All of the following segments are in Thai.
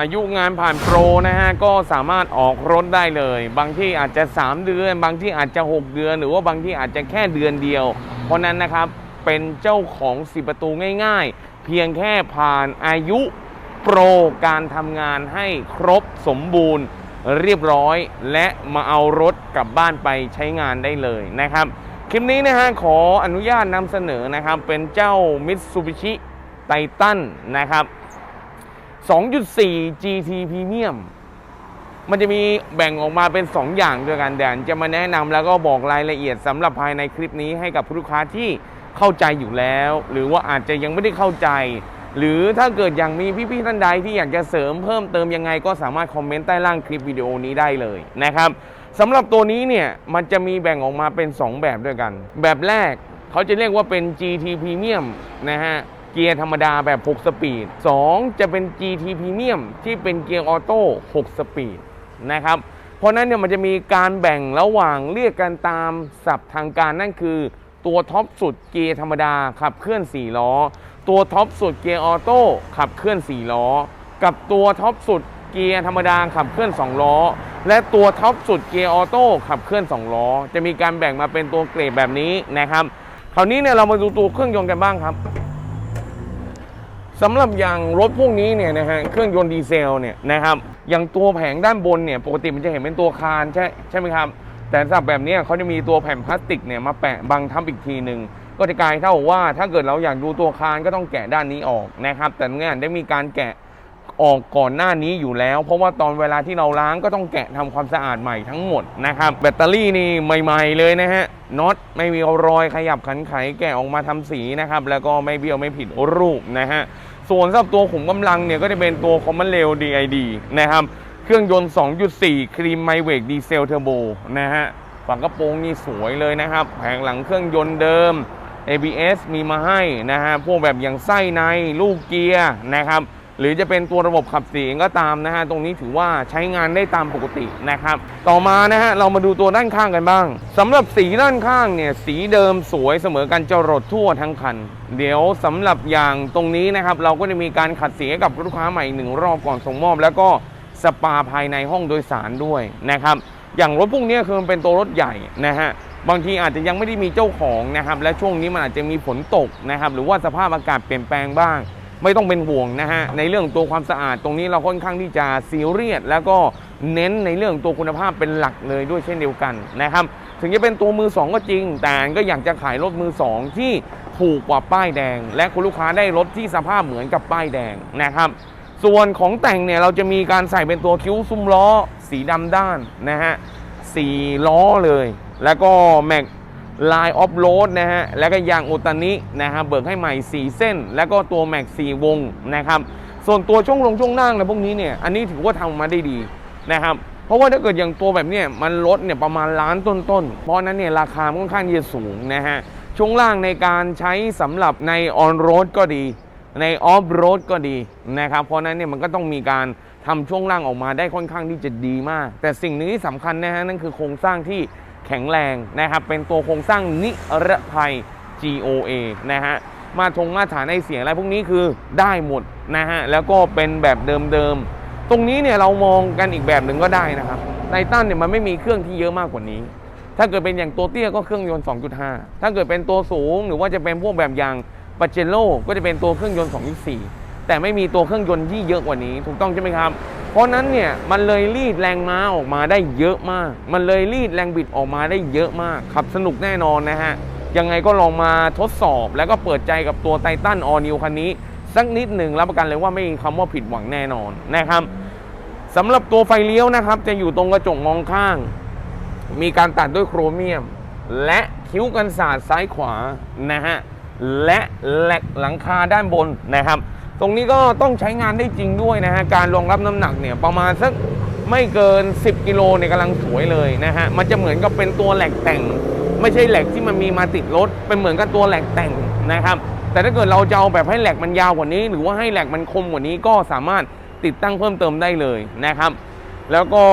อายุงานผ่านโปรนะฮะก็สามารถออกรถได้เลย บางที่อาจจะ 3 เดือน บางที่อาจจะ 6 เดือน หรือว่าบางที่อาจจะแค่เดือนเดียว เพราะนั้นนะครับเป็นเจ้าของสีประตูง่าย ๆ เพียงแค่ผ่านอายุโปรการทำงานให้ครบสมบูรณ์เรียบร้อย และมาเอารถกลับบ้านไปใช้งานได้เลยนะครับคลิปนี้นะฮะขออนุญาตนำเสนอนะครับเป็นเจ้า Mitsubishi Titan นะครับ 2.4 GT Premium มันจะมีแบ่งออกมาเป็น 2 อย่างด้วยกันแดน จะมาแนะนำแล้วก็บอกรายละเอียดสำหรับภายในคลิปนี้ให้กับผู้ลูกค้าที่เข้าใจอยู่แล้ว หรือว่าอาจจะยังไม่ได้เข้าใจ หรือถ้าเกิดอย่างมีพี่ๆท่านใดที่อยากจะเสริมเพิ่มเติมยังไงก็สามารถคอมเมนต์ใต้ล่างคลิปวิดีโอนี้ได้เลยนะครับสำหรับตัวนี้เนี่ยมันจะมีแบ่งออกมาเป็น 2 แบบด้วยกัน แบบแรกเขาจะเรียกว่าเป็น GT Premium นะฮะ เกียร์ธรรมดาแบบ 6 สปีด 2 จะเป็น GT Premium ที่เป็นเกียร์ออโต้ 6 สปีดนะครับ เพราะนั้นเนี่ยมันจะมีการแบ่งระหว่างเรียกกันตามศัพท์ทางการนั่นคือ ตัวท็อปสุดเกียร์ธรรมดาขับเคลื่อน 4 ล้อ ตัวท็อปสุดเกียร์ออโต้ขับเคลื่อน 4 ล้อ กับตัวท็อปสุดเกียร์ธรรมดาขับเคลื่อน 2 ล้อ และตัวท็อปสุดเกียร์ออโต้ขับเคลื่อน 2 ล้อ จะมีการแบ่งมาเป็นตัวเกรดแบบนี้นะครับ คราวนี้เนี่ยเรามาดูตัวเครื่องยนต์กันบ้างครับ สำหรับอย่างรถพวกนี้เนี่ยนะฮะเครื่องยนต์ดีเซลเนี่ยนะครับอย่างตัวแผงด้านบนเนี่ยปกติมันจะเห็นเป็นตัวคานใช่ใช่ไหมครับแต่สำหรับแบบนี้เขาจะมีตัวแผ่นพลาสติกเนี่ยมาแปะบังทับอีกทีหนึ่งก็จะกลายเท่าว่าถ้าเกิดเราอยากดูตัวคานก็ต้องแกะด้านนี้ออกนะครับแต่เนี่ยได้มีการแกะ ออกก่อนหน้านี้อยู่แล้ว เพราะว่าตอนเวลาที่เราล้างก็ต้องแกะทำความสะอาดใหม่ทั้งหมดนะครับแบตเตอรี่นี่ใหม่ๆเลยนะฮะน็อตไม่มีรอยขยับขันไขแกะออกมาทำสีนะครับแล้วก็ไม่เบี้ยวไม่ผิดรูปนะฮะส่วนสำหรับตัวขุมกำลังเนี่ยก็จะเป็นตัว Common Rail DID นะครับเครื่องยนต์ 2.4 ครีมไมเวกดีเซลเทอร์โบนะฮะฝากระโปรงนี่สวยเลยนะครับ แผงหลังเครื่องยนต์เดิม ABS มีมาให้นะฮะ พวกแบบอย่างไส้ในลูกเกียร์นะครับ หรือจะเป็นตัวระบบขับเสียงก็ตามนะฮะตรงนี้ถือว่าใช้งานได้ตามปกตินะครับ ต่อมานะฮะเรามาดูตัวด้านข้างกันบ้างสำหรับสีด้านข้างเนี่ยสีเดิมสวยเสมอกันจรดทั่วทั้งคัน เดี๋ยวสำหรับอย่างตรงนี้นะครับเราก็จะมีการขัดสีให้กับลูกค้าใหม่หนึ่งรอบก่อนส่งมอบ แล้วก็สปาภายในห้องโดยสารด้วยนะครับอย่างรถพวกนี้คือมันเป็นตัวรถใหญ่นะฮะบางทีอาจจะยังไม่ได้มีเจ้าของนะครับและช่วงนี้มันอาจจะมีฝนตกนะครับหรือว่าสภาพอากาศเปลี่ยนแปลงบ้าง ไม่ต้องเป็นห่วงนะฮะในเรื่องตัวความสะอาดตรงนี้เราค่อนข้างที่จะซีเรียสแล้วก็เน้นในเรื่องตัวคุณภาพเป็นหลักเลยด้วยเช่นเดียวกันนะครับถึงจะเป็นตัวมือสองก็จริง แต่ก็อยากจะขายรถมือสองที่ถูกกว่าป้ายแดง และคุณลูกค้าได้รถที่สภาพเหมือนกับป้ายแดงนะครับส่วนของแต่งเนี่ยเราจะมีการใส่เป็นตัวคิ้วซุ้มล้อ สีดำด้านนะฮะสี่ล้อเลย แล้วก็แม็ก ลายออฟโรดนะฮะ แล้วก็ยางโอตานินะฮะเบิกให้ใหม่ 4 เส้น แล้วก็ตัวแม็ก4วงนะครับ ส่วนตัวช่วงลงช่วงนั่งนะพวกนี้เนี่ย อันนี้ถือว่าทำมาได้ดีนะครับ เพราะว่าถ้าเกิดอย่างตัวแบบเนี้ยมันลดเนี่ยประมาณล้านต้นๆ เพราะนั้นเนี่ยราคาค่อนข้างจะสูงนะฮะ ช่วงล่างในการใช้สำหรับในออนโรดก็ดี ในออฟโรดก็ดีนะครับ เพราะนั้นเนี่ยมันก็ต้องมีการทำช่วงล่างออกมาได้ค่อนข้างที่จะดีมาก แต่สิ่งหนึงที่สำคัญนะฮะนั่นคือโครงสร้างที่ แข็งแรงนะครับ เป็นตัวโครงสร้างนิรภัย GOA นะฮะ มาทงมาตรฐานไอเสียงอะไรพวกนี้คือได้หมดนะฮะ แล้วก็เป็นแบบเดิมๆ ตรงนี้เนี่ยเรามองกันอีกแบบหนึ่งก็ได้นะครับไททันเนี่ยมันไม่มีเครื่องที่เยอะมากกว่านี้ ถ้าเกิดเป็นอย่างตัวเตี้ยก็เครื่องยนต์ 2.5 ถ้าเกิดเป็นตัวสูงหรือว่าจะเป็นพวกแบบอย่างปาเจโ o ก็จะเป็นตัวเครื่องยนต์ 2.4 แต่ไม่มีตัวเครื่องยนต์ที่เยอะกว่านี้ ถูกต้องใช่ไหมครับ เพราะนั้นเนี่ยมันเลยรีดแรงม้าออกมาได้เยอะมาก มันเลยรีดแรงบิดออกมาได้เยอะมากขับสนุกแน่นอนนะฮะ ยังไงก็ลองมาทดสอบแล้วก็เปิดใจกับตัวไททันออนิวคันนี้ สักนิดหนึ่งรับประกันเลยว่าไม่มีคำว่าผิดหวังแน่นอนนะครับสำหรับตัวไฟเลี้ยวนะครับ จะอยู่ตรงกระจกมองข้าง มีการตัดด้วยโครเมียม และคิ้วกันศาสตร์ซ้ายขวานะฮะและแหลกหลังคาด้านบนนะครับ ตรงนี้ก็ต้องใช้งานได้จริงด้วยนะฮะ การรองรับน้ำหนักเนี่ยประมาณสักไม่เกิน 10 กิโลเนี่ยกำลังสวยเลยนะฮะ มันจะเหมือนกับเป็นตัวแหลกแต่ง ไม่ใช่แหลกที่มันมีมาติดรถ เป็นเหมือนกับตัวแหลกแต่งนะครับ แต่ถ้าเกิดเราจะเอาแบบให้แหลกมันยาวกว่านี้ หรือว่าให้แหลกมันคมกว่านี้ก็สามารถติดตั้งเพิ่มเติมได้เลยนะครับ แล้วก็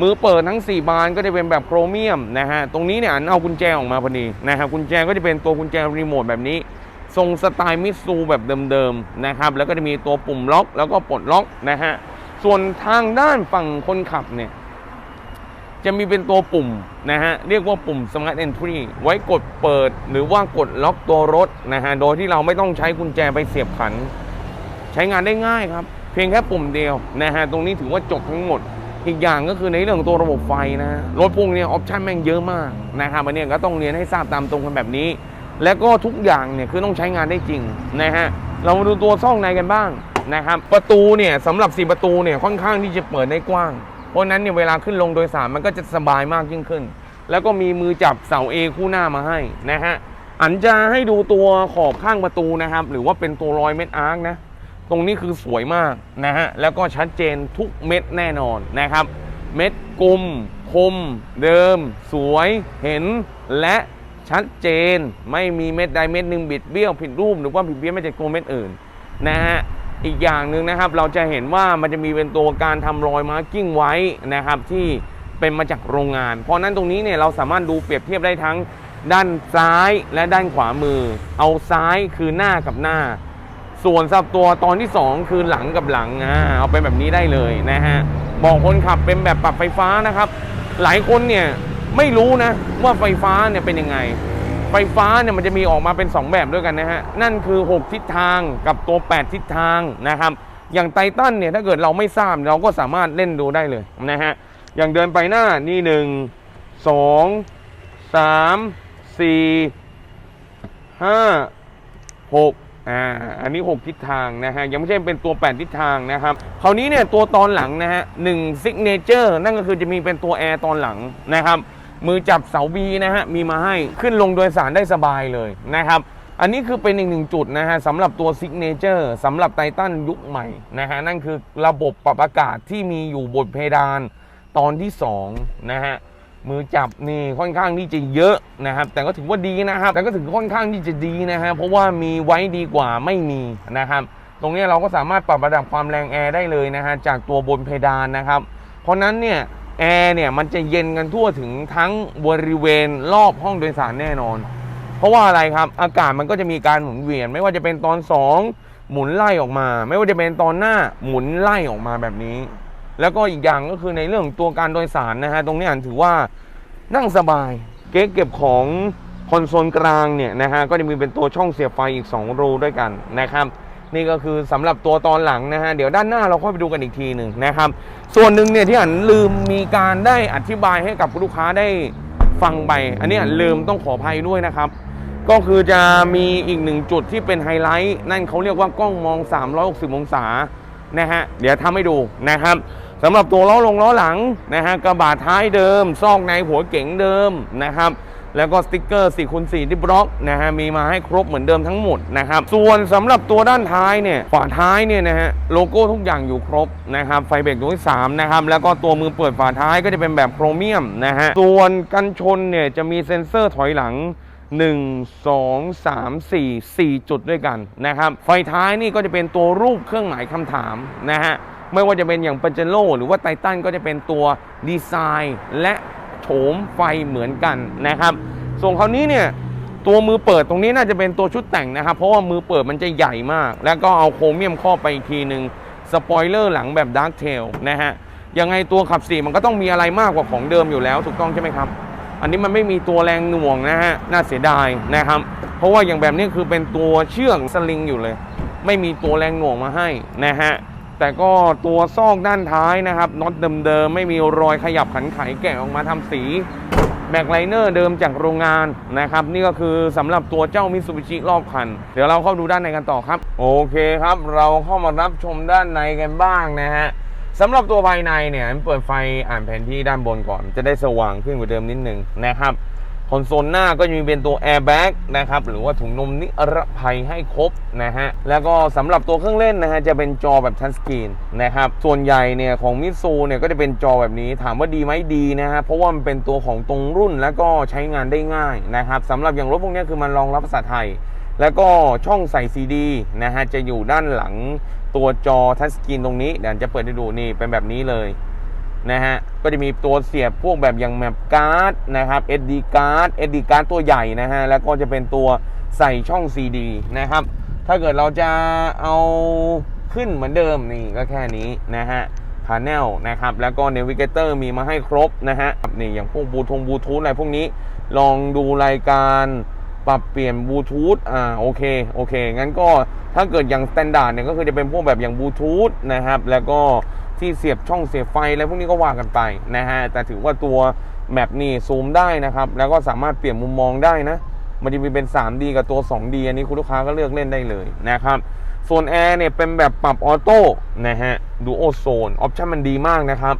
มือเปิดทั้ง 4 บานก็จะเป็นแบบโครเมียมนะฮะ ตรงนี้เนี่ยเอากุญแจออกมาพอดีนะครับ กุญแจก็จะเป็นตัวกุญแจรีโมทแบบนี้ ทรงสไตล์มิซูแบบเดิมๆนะครับ แล้วก็จะมีตัวปุ่มล็อกแล้วก็ปลดล็อกนะฮะ ส่วนทางด้านฝั่งคนขับเนี่ย จะมีเป็นตัวปุ่มนะฮะ เรียกว่าปุ่ม Smart Entry ไว้กดเปิดหรือว่ากดล็อกตัวรถนะฮะ โดยที่เราไม่ต้องใช้กุญแจไปเสียบขัน ใช้งานได้ง่ายครับ เพียงแค่ปุ่มเดียวนะฮะ ตรงนี้ถือว่าจบทั้งหมดอีกอย่างก็คือในเรื่องของตัวระบบไฟนะรถพวกเนี้ออปชั่นแม่งเยอะมากนะครับอันนี้ก็ต้องเรียนให้ทราบตามตรงกันแบบนี้ และก็ทุกอย่างเนี่ยคือต้องใช้งานได้จริงนะฮะเรามาดูตัวซ่องในกันบ้างนะครับประตูเนี่ยสำหรับ 4 ประตูเนี่ยค่อนข้างที่จะเปิดได้กว้าง เพราะนั้นเนี่ยเวลาขึ้นลงโดยสารมันก็จะสบายมากยิ่งขึ้น แล้วก็มีมือจับเสา A คู่หน้ามาให้นะฮะอันจะให้ดูตัวขอบข้างประตูนะครับ หรือว่าเป็นตัวรอยเม็ดอาร์คนะตรงนี้คือสวยมากนะฮะแล้วก็ชัดเจนทุกเม็ดแน่นอนนะครับ เม็ดกลมคม เดิม สวยเห็นและ ชัดเจนไม่มีเม็ดใดเม็ดหนึ่งบิดเบี้ยวผิดรูปหรือว่าผิดเบี้ยวไม่จากตัวเม็ดอื่นนะฮะอีกอย่างหนึ่งนะครับเราจะเห็นว่ามันจะมีเป็นตัวการทำรอยมาร์กิ้งไว้นะครับที่เป็นมาจากโรงงาน เพราะนั้นตรงนี้เนี่ยเราสามารถดูเปรียบเทียบได้ทั้งด้านซ้ายและด้านขวามือ เอาซ้ายคือหน้ากับหน้า ส่วนสับตัวตอนที่ 2 คือหลังกับหลังอ่าเอาเป็นแบบนี้ได้เลยนะฮะบอกคนขับเป็นแบบปรับไฟฟ้านะครับ หลายคนเนี่ย ไม่รู้นะว่าไฟฟ้าเนี่ยเป็นยังไง ไฟฟ้าเนี่ยมันจะมีออกมาเป็น 2 แบบด้วยกันนะฮะ นั่นคือ 6 ทิศทางกับตัว 8 ทิศทางนะครับ อย่างไททันเนี่ยถ้าเกิดเราไม่ทราบเราก็สามารถเล่นดูได้เลยนะฮะ อย่างเดินไปหน้านี่หนึ่งสองสามสี่ห้าหกอ่าอันนี้ 6 ทิศทางนะฮะ ยังไม่ใช่เป็นตัว 8 ทิศทางนะครับคราวนี้เนี่ยตัวตอนหลังนะฮะหนึ่งซิกเนเจอร์นั่นก็คือจะมีเป็นตัวแอร์ตอนหลังนะครับ มือจับเสาบีนะฮะมีมาให้ขึ้นลงโดยสารได้สบายเลยนะครับอันนี้คือเป็นอีกหนึ่งจุดนะฮะสำหรับตัวซิกเนเจอร์สำหรับไททันยุคใหม่นะฮะนั่นคือระบบปรับอากาศที่มีอยู่บนเพดานตอนที่2นะฮะมือจับนี่ค่อนข้างที่จะเยอะนะครับ แต่ก็ถือว่าดีนะครับ แต่ก็ถือค่อนข้างที่จะดีนะฮะเพราะว่ามีไว้ดีกว่าไม่มีนะครับ ตรงนี้เราก็สามารถปรับระดับความแรงแอร์ได้เลยนะฮะจากตัวบนเพดานนะครับ เพราะนั้นเนี่ย แอร์เนี่ยมันจะเย็นกันทั่วถึงทั้งบริเวณรอบห้องโดยสารแน่นอน เพราะว่าอะไรครับ อากาศมันก็จะมีการหมุนเวียน ไม่ว่าจะเป็นตอน 2 หมุนไล่ออกมา ไม่ว่าจะเป็นตอนหน้าหมุนไล่ออกมาแบบนี้ แล้วก็อีกอย่างก็คือในเรื่องตัวการโดยสารนะฮะตรงนี้อันถือว่านั่งสบาย เก๊กเก็บของคอนโซลกลางเนี่ยนะฮะก็จะมีเป็นตัวช่องเสียบไฟอีก 2 รูด้วยกันนะครับ นี่ก็คือสำหรับตัวตอนหลังนะฮะเดี๋ยวด้านหน้าเราค่อยไปดูกันอีกทีหนึ่งนะครับ ส่วนหนึ่งเนี่ยที่อันลืมมีการได้อธิบายให้กับลูกค้าได้ฟังไป อันนี้อันลืมต้องขออภัยด้วยนะครับ ก็คือจะมีอีกหนึ่งจุดที่เป็นไฮไลท์นั่นเขาเรียกว่ากล้องมอง 360 องศานะฮะเดี๋ยวทำให้ดูนะครับสำหรับตัวล้อลงล้อหลังนะฮะกระบะท้ายเดิมซอกในหัวเก๋งเดิมนะครับ แล้วก็สติกเกอร์4คูณ4ที่บล็อกนะฮะมีมาให้ครบเหมือนเดิมทั้งหมดนะครับส่วนสำหรับตัวด้านท้ายเนี่ยฝาท้ายเนี่ยนะฮะโลโก้ทุกอย่างอยู่ครบนะครับไฟเบรกตัวที่3นะครับแล้วก็ตัวมือเปิดฝาท้ายก็จะเป็นแบบโครเมียมนะฮะส่วนกันชนเนี่ยจะมีเซ็นเซอร์ถอยหลัง1 2 3 4 4 จุดด้วยกันนะครับไฟท้ายนี่ก็จะเป็นตัวรูปเครื่องหมายคำถามนะฮะไม่ว่าจะเป็นอย่างป a เจโ o หรือว่าไททันก็จะเป็นตัวดีไซน์ และ โฉมไฟเหมือนกันนะครับ ส่วนคราวนี้เนี่ยตัวมือเปิดตรงนี้น่าจะเป็นตัวชุดแต่งนะครับ เพราะว่ามือเปิดมันจะใหญ่มาก แล้วก็เอาโครเมียมครอบไปอีกทีหนึ่งสปอยเลอร์หลังแบบดาร์กเทลนะฮะยังไงตัวขับสี่มันก็ต้องมีอะไรมากกว่าของเดิมอยู่แล้วถูกต้องใช่ไหมครับ อันนี้มันไม่มีตัวแรงหน่วงนะฮะน่าเสียดายนะครับ เพราะว่าอย่างแบบนี้คือเป็นตัวเชือกสลิงอยู่เลย ไม่มีตัวแรงหน่วงมาให้นะฮะ แต่ก็ตัวซอกด้านท้ายนะครับน็อตเดิมๆไม่มีรอยขยับขันไขแกะออกมาทำสีแม็กไลเนอร์เดิมจากโรงงานนะครับ นี่ก็คือสำหรับตัวเจ้ามิตซูบิชิรอบคัน เดี๋ยวเราเข้าดูด้านในกันต่อครับ โอเคครับ เราเข้ามารับชมด้านในกันบ้างนะฮะสำหรับตัวภายในเนี่ยเปิดไฟอ่านแผนที่ด้านบนก่อน จะได้สว่างขึ้นกว่าเดิมนิดนึงนะครับ คอนโซลหน้าก็จะมีเป็นตัวแอร์แบ็กนะครับหรือว่าถุงลมนิรภัยให้ครบนะฮะแล้วก็สำหรับตัวเครื่องเล่นนะฮะจะเป็นจอแบบทัชสกรีนนะครับส่วนใหญ่เนี่ยของมิซูเนี่ยก็จะเป็นจอแบบนี้ถามว่าดีไหมดีนะฮะเพราะว่ามันเป็นตัวของตรงรุ่นแล้วก็ใช้งานได้ง่ายนะครับสำหรับอย่างรถพวกนี้คือมันรองรับภาษาไทย แล้วก็ช่องใส่ซีดีนะฮะจะอยู่ด้านหลังตัวจอทัชสกรีนตรงนี้เดี๋ยวจะเปิดให้ดูนี่เป็นแบบนี้เลย นะฮะ ก็จะมีตัวเสียบพวกแบบอย่างแมปการ์ดนะครับ SD การ์ด SD การ์ดตัวใหญ่นะฮะ แล้วก็จะเป็นตัวใส่ช่อง CD นะครับ ถ้าเกิดเราจะเอาขึ้นเหมือนเดิมนี่ก็แค่นี้นะฮะพา n เนลนะครับ แล้วก็เนวิเกเตอร์มีมาให้ครบนะฮะ นี่อย่างพวกบูทงบูทูธอะไรพวกนี้ ลองดูรายการ ปรับเปลี่ยนบลูทูธอ่าโอเคโอเคงั้นก็ถ้าเกิดอย่างสแตนดาร์ดเนี่ยก็คือจะเป็นพวกแบบอย่างบลูทูธนะครับแล้วก็ที่เสียบช่องเสียบไฟอะไรพวกนี้ก็ว่ากันไปนะฮะแต่ถือว่าตัวแมปนี่ซูมได้นะครับ แล้วก็สามารถเปลี่ยนมุมมองได้นะ มันจะมีเป็น 3D กับตัว 2D อันนี้คุณลูกค้าก็เลือกเล่นได้เลยนะครับส่วนแอร์เนี่ยเป็นแบบปรับออโต้นะฮะดูโอโซนออปชั่นมันดีมากนะครับ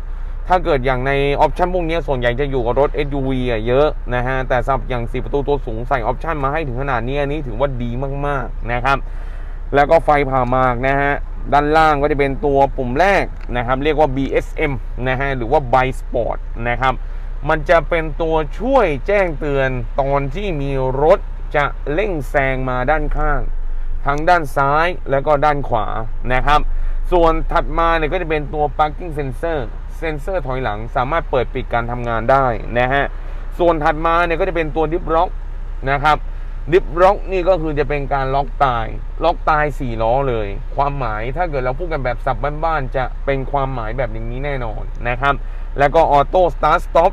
ถ้าเกิดอย่างในออปชันพวกนี้ส่วนใหญ่จะอยู่กับรถ SUV อะเยอะนะฮะ แต่สำหรับอย่าง4ประตูตัวสูงใส่ออปชันมาให้ถึงขนาดนี้อันนี้ถือว่าดีมากๆนะครับ แล้วก็ไฟผ่ามากนะฮะ ด้านล่างก็จะเป็นตัวปุ่มแรกนะครับ เรียกว่า BSM นะฮะ หรือว่า By Sport นะครับ มันจะเป็นตัวช่วยแจ้งเตือนตอนที่มีรถจะเร่งแซงมาด้านข้าง ทั้งด้านซ้ายแล้วก็ด้านขวานะครับ ส่วนถัดมาเนี่ยก็จะเป็นตัว parking sensor เซนเซอร์ถอยหลังสามารถเปิดปิดการทำงานได้นะฮะส่วนถัดมาเนี่ยก็จะเป็นตัวดิฟล็อกนะครับดิฟล็อกนี่ก็คือจะเป็นการล็อกตาย ล็อกตาย4ล้อเลย ความหมายถ้าเกิดเราพูดกันแบบสับบ้านๆจะเป็นความหมายแบบอย่างนี้แน่นอนนะครับ แล้วก็ออโต้สตาร์ทสต็อป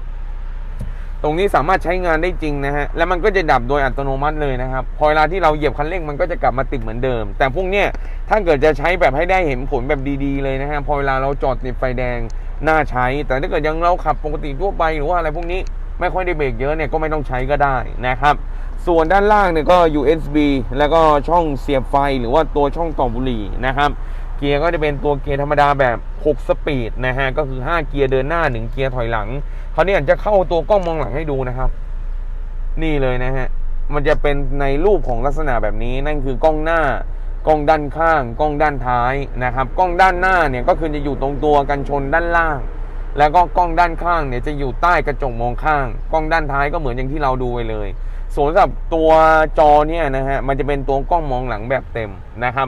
ตรงนี้สามารถใช้งานได้จริงนะฮะ แล้วมันก็จะดับโดยอัตโนมัติเลยนะครับ พอเวลาที่เราเหยียบคันเร่งมันก็จะกลับมาติดเหมือนเดิม แต่พวกเนี้ยถ้าเกิดจะใช้แบบให้ได้เห็นผลแบบดีๆเลยนะฮะ พอเวลาเราจอดติดไฟแดง น่าใช้ แต่ถ้าเกิดยังเราขับปกติทั่วไปหรือว่าอะไรพวกนี้ไม่ค่อยได้เบรกเยอะเนี่ยก็ไม่ต้องใช้ก็ได้นะครับ ส่วนด้านล่างเนี่ยก็ USB แล้วก็ช่องเสียบไฟหรือว่าตัวช่องต่อบุหรี่นะครับเกียร์ก็จะเป็นตัวเกียร์ธรรมดาแบบ 6 สปีดนะฮะก็คือ 5 เกียร์เดินหน้า 1 เกียร์ถอยหลังคราวนี้อยากจะเข้าตัวกล้องมองหลังให้ดูนะครับ นี่เลยนะฮะมันจะเป็นในรูปของลักษณะแบบนี้นั่นคือกล้องหน้า กล้องด้านข้าง กล้องด้านท้ายนะครับ กล้องด้านหน้าเนี่ยก็คือจะอยู่ตรงตัวกันชนด้านล่าง แล้วก็กล้องด้านข้างเนี่ยจะอยู่ใต้กระจกมองข้าง กล้องด้านท้ายก็เหมือนอย่างที่เราดูไปเลย ส่วนสำหรับตัวจอเนี่ยนะฮะมันจะเป็นตัวกล้องมองหลังแบบเต็มนะครับ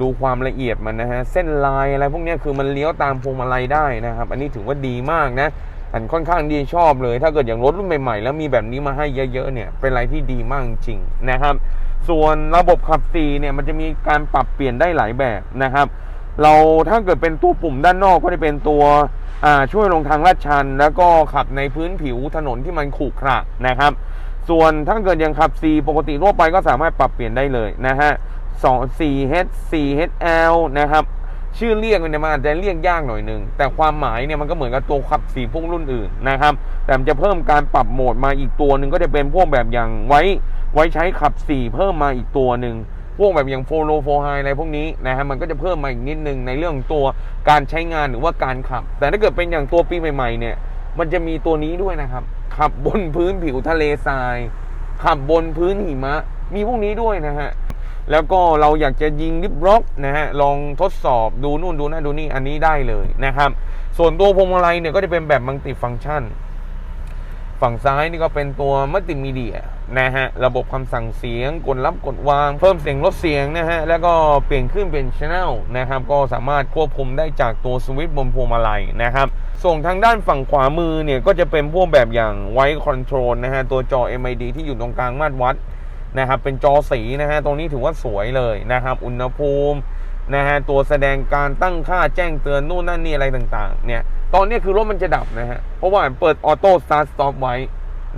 รู้ความละเอียดมันนะฮะเส้นลายอะไรพวกนี้คือมันเลี้ยวตามพวงมาลัยได้นะครับ อันนี้ถือว่าดีมากนะอันค่อนข้างดีชอบเลย ถ้าเกิดอย่างรถรุ่นใหม่ๆแล้วมีแบบนี้มาให้เยอะๆเนี่ยเป็นอะไรที่ดีมากจริงนะครับ ส่วนระบบขับสีเนี่ยมันจะมีการปรับเปลี่ยนได้หลายแบบนะครับ เราถ้าเกิดเป็นตัวปุ่มด้านนอกก็จะเป็นตัวช่วยลงทางลาดชัน แล้วก็ขับในพื้นผิวถนนที่มันขรุขระนะครับ ส่วนถ้าเกิดยังขับ C ปกติทั่วไปก็สามารถปรับเปลี่ยนได้เลยนะฮะสอง 4H 4HL นะครับ ชื่อเรียกมันเนี่ยมันอาจจะเรียกยากหน่อยหนึ่งแต่ความหมายเนี่ยมันก็เหมือนกับตัวขับสีพวกรุ่นอื่นนะครับ แต่มันจะเพิ่มการปรับโหมดมาอีกตัวหนึ่งก็จะเป็นพวกแบบอย่างไว้ไว้ใช้ขับสีเพิ่มมาอีกตัวหนึ่งพวกแบบอย่างโฟโลโฟไฮอะไรพวกนี้นะฮะมันก็จะเพิ่มมาอีกนิดนึงในเรื่องตัวการใช้งานหรือว่าการขับ แต่ถ้าเกิดเป็นอย่างตัวปีใหม่ๆเนี่ยมันจะมีตัวนี้ด้วยนะครับ ขับบนพื้นผิวทะเลทราย ขับบนพื้นหิมะ มีพวกนี้ด้วยนะฮะ แล้วก็เราอยากจะยิงลิบล็อกนะฮะลองทดสอบดูนู่นดูนั่นดูนี่อันนี้ได้เลยนะครับ ส่วนตัวพวงมาลัยเนี่ยก็จะเป็นแบบมัลติฟังก์ชัน ฝั่งซ้ายนี่ก็เป็นตัวมัลติมีเดียนะฮะระบบคำสั่งเสียงกดรับกดวาง เพิ่มเสียงลดเสียงนะฮะแล้วก็เปลี่ยนขึ้นเป็นช anel นะครับก็สามารถควบคุมได้จากตัวสวิตช์บนพวงมาลัยนะครับส่งทางด้านฝั่งขวามือเนี่ยก็จะเป็นพวกแบบอย่างไว e คอนโทรลนะฮะตัวจอ MID ที่อยู่ตรงกลางมาตรวัด นะครับเป็นจอสีนะฮะตรงนี้ถือว่าสวยเลยนะครับ อุณหภูมินะฮะตัวแสดงการตั้งค่าแจ้งเตือนนู่นนั่นนี่อะไรต่างๆ เนี่ย ตอนนี้คือรถมันจะดับนะฮะเพราะว่าเปิดออโต้สตาร์ทสต็อปไว้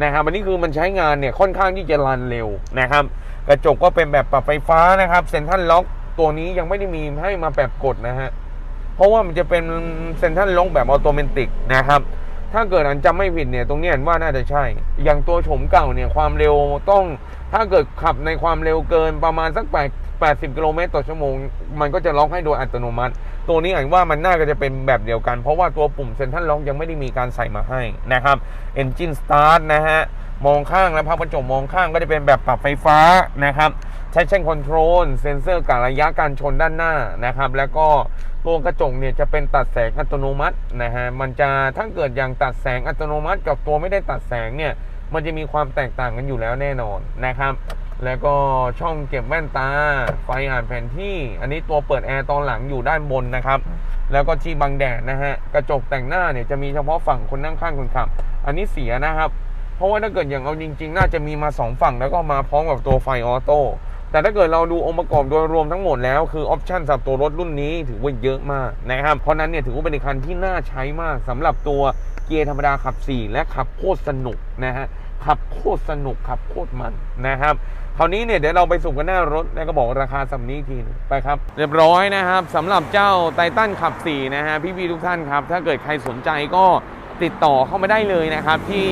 นะครับอันนี้คือมันใช้งานเนี่ยค่อนข้างที่จะรันเร็วนะครับ กระจกก็เป็นแบบปรับไฟฟ้านะครับเซ็นทรัลล็อกตัวนี้ยังไม่ได้มีให้มาแบบกดนะฮะเพราะว่ามันจะเป็นเซ็นทรัลล็อกแบบออโตเมติกนะครับ ถ้าเกิดอันจำไม่ผิดเนี่ยตรงนี้ยเห็นว่าน่าจะใช่ อย่างตัวโฉมเก่าเนี่ยความเร็วต้อง ถ้าเกิดขับในความเร็วเกินประมาณสัก8 80กิโลเมตรต่อชั่วโมง มันก็จะล็อกให้โดยอัตโนมัติ ตัวนี้อ่านว่ามันน่าจะเป็นแบบเดียวกัน เพราะว่าตัวปุ่มเซ็นทรัลล็อกยังไม่ได้มีการใส่มาให้นะครับ Engine Start นะฮะมองข้างและพับกระจกมองข้างก็จะเป็นแบบปรับไฟฟ้านะครับ Traction Control เซ็นเซอร์การระยะการชนด้านหน้านะครับ แล้วก็ตัวกระจกเนี่ยจะเป็นตัดแสงอัตโนมัตินะฮะมันจะถ้าเกิดอย่างตัดแสงอัตโนมัติ กับตัวไม่ได้ตัดแสงเนี่ยมันจะมีความแตกต่างกันอยู่แล้วแน่นอนนะครับ แล้วก็ช่องเก็บแว่นตา ไฟอ่านแผนที่ อันนี้ตัวเปิดแอร์ตอนหลังอยู่ด้านบนนะครับ แล้วก็ที่บังแดดนะฮะ กระจกแต่งหน้าเนี่ยจะมีเฉพาะฝั่งคนนั่งข้างคนขับ อันนี้เสียนะครับ เพราะว่าถ้าเกิดอย่างเอาจริง ๆ น่าจะมีมาสองฝั่งแล้วก็มาพร้อมกับตัวไฟออโต้ แต่ถ้าเกิดเราดูองค์ประกอบโดยรวมทั้งหมดแล้วคือออปชันสำหรับตัวรถรุ่นนี้ถือว่าเยอะมากนะครับ เพราะนั้นเนี่ยถือว่าเป็นคันที่น่าใช้มากสำหรับตัวเกียร์ธรรมดาขับ 4 และขับโคตรสนุกนะฮะขับโคตรสนุกขับโคตรมันนะครับคราวนี้เนี่ยเดี๋ยวเราไปสุ่มกันหน้ารถแล้วก็บอกราคาสำนี้ทีนึงไปครับ เรียบร้อยนะครับสำหรับเจ้าไททันขับ 4 นะฮะพี่ๆทุกท่านครับ ถ้าเกิดใครสนใจก็ติดต่อเข้ามาได้เลยนะครับ ที่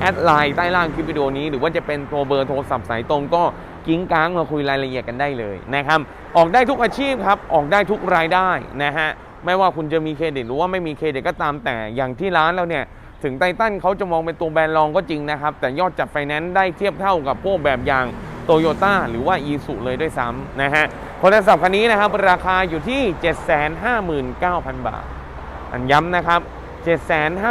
แอดไลน์ใต้ล่างคลิปวิดีโอนี้ หรือว่าจะเป็นตัวเบอร์โทรศัพท์สายตรงก็ กิ้งก้างมาคุยรายละเอียดกันได้เลยนะครับออกได้ทุกอาชีพครับออกได้ทุกรายได้นะฮะไม่ว่าคุณจะมีเครดิตหรือว่าไม่มีเครดิตก็ตามแต่อย่างที่ร้านเราเนี่ยถึงไททันเขาจะมองเป็นตัวแบรนด์รองก็จริงนะครับ แต่ยอดจัดไฟแนนซ์ได้เทียบเท่ากับพวกแบบอย่างโตโยต้าหรือว่าอีสุเลยด้วยซ้ำนะฮะคนละสับคันนี้นะครับราคาอยู่ที่ 759,000 บาท อันย้ำนะครับ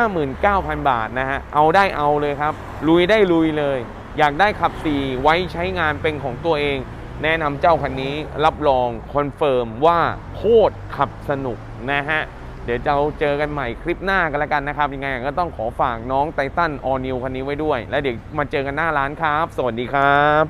759,000 บาทนะฮะเอาได้เอาเลยครับ ลุยได้ลุยเลย อยากได้ขับ 4 ไว้ใช้งานเป็นของตัวเอง แนะนำเจ้าคันนี้รับรองคอนเฟิร์มว่าโคตรขับสนุกนะฮะ เดี๋ยวเราเจอกันใหม่คลิปหน้ากันแล้วกันนะครับ ยังไงก็ต้องขอฝากน้องไททันออนิวคันนี้ไว้ด้วย และเดี๋ยวมาเจอกันหน้าร้านครับ สวัสดีครับ